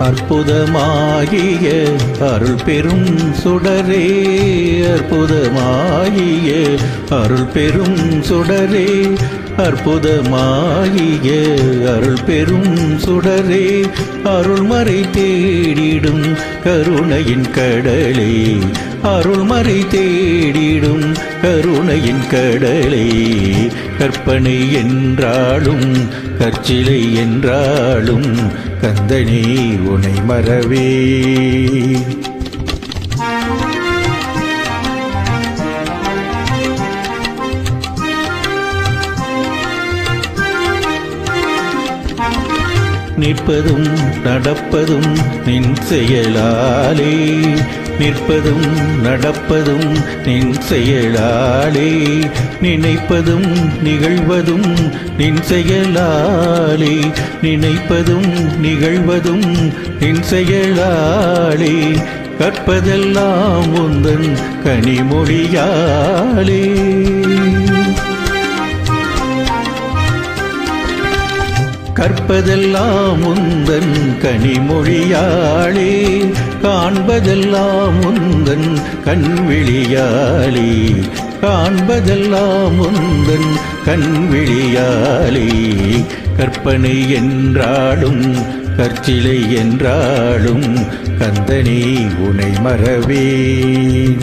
அற்புதமாகிய அருள் பெரும் சுடரே அற்புதமாகிய அருள் பெரும் சுடரே அற்புதமாகிய அருள் பெரும் சுடரே அருள்மறை தேடிடும் கருணையின் கடலே அருள்மறை தேடிடும் கருணையின் கடலே. கற்பனை என்றாலும் கற்சிலை என்றாலும் கந்தனே உனை மறவே. நிற்பதும் நடப்பதும் நின் செயலாலே. நிற்பதும் நடப்பதும் நின் செயலாலே. நினைப்பதும் நிகழ்வதும் நின் செயலாலே. நினைப்பதும் நிகழ்வதும் நின் செயலாலே. கற்பதெல்லாம் உந்தன் கனிமொழியாலே. கற்பதெல்லாம் உந்தன் கனிமொழியாளே காண்பதெல்லாம் உந்தன் கண்விழியாளே காண்பதெல்லாம் உந்தன் கண்விழியாளே கற்பனை என்றாலும் கற்சிலை என்றாலும் கந்தனே உனை மறவேன்.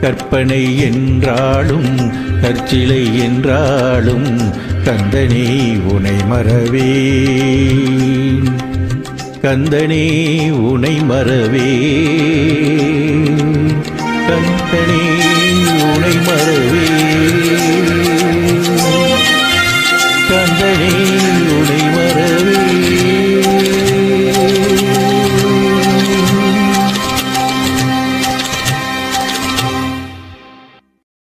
கற்பனை என்றாலும் கற்சிலை என்றாலும் கந்தனே உனை மறவேன். கந்தனே உனை மறவே. கந்தனே உனை மறவே. கந்தனே